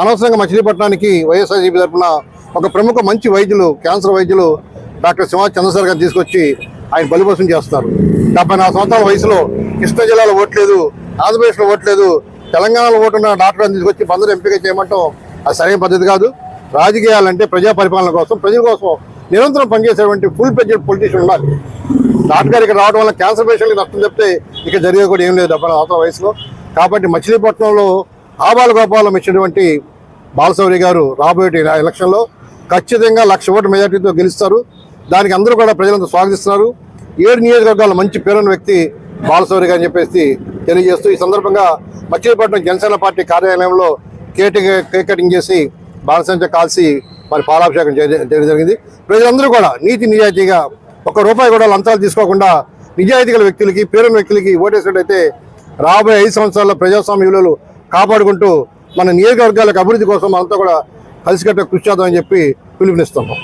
అనవసరంగా మచిలీపట్నానికి వైఎస్ఆర్జీపీ తరఫున ఒక ప్రముఖ మంచి వైద్యులు క్యాన్సర్ వైద్యులు డాక్టర్ శివాజ్ చంద్రశేఖర్ గారిని తీసుకొచ్చి ఆయన బలిపోసం చేస్తారు డెబ్బై నాలుగు సంవత్సరాల వయసులో కృష్ణా జిల్లాలో ఓట్లేదు ఆంధ్రప్రదేశ్లో ఓట్లేదు తెలంగాణలో ఓటున్న డాక్టర్ని తీసుకొచ్చి బందరు ఎంపిక చేయమంటాం అది సరైన పద్ధతి కాదు. రాజకీయాలంటే ప్రజా పరిపాలన కోసం ప్రజల కోసం నిరంతరం పనిచేసేటువంటి ఫుల్ పెజ్డ్ పొలిటీషియన్ ఉండాలి. డాక్టర్ గారు ఇక్కడ రావడం వల్ల క్యాన్సర్ పేషెంట్కి నష్టం చెప్తే ఇక జరిగేది కూడా ఏం లేదు డెబ్బై నాలుగు సంవత్సరాల వయసులో. కాబట్టి మచిలీపట్నంలో ఆబాల గోపాలం ఇచ్చినటువంటి బాలశౌరి గారు రాబోయే ఎలక్షన్లో ఖచ్చితంగా లక్ష ఓటు మెజార్టీతో గెలుస్తారు. దానికి అందరూ కూడా ప్రజలంతా స్వాగతిస్తున్నారు. ఏడు నియోజకవర్గాల మంచి పేరున్న వ్యక్తి బాలశౌరి గారు అని చెప్పేసి తెలియజేస్తూ ఈ సందర్భంగా మచిలీపట్నం జనసేన పార్టీ కార్యాలయంలో కేక్ కేక్ కటింగ్ చేసి బాలసంచ కాల్సి మరి పాలాభిషేకం చేయడం జరిగింది. ప్రజలందరూ కూడా నీతి నిజాయితీగా ఒక రూపాయి కూడా లంచాలు తీసుకోకుండా నిజాయితీ గల వ్యక్తులకి పేరున్న వ్యక్తులకి ఓటేసినట్టయితే రాబోయే ఐదు సంవత్సరాల్లో ప్రజాస్వామ్య విలువలు కాపాడుకుంటూ మన నియోజకవర్గాలకు అభివృద్ధి కోసం అంతా కూడా కలిసికట్ట కృషి చేద్దామని చెప్పి పిలుపునిస్తున్నాం.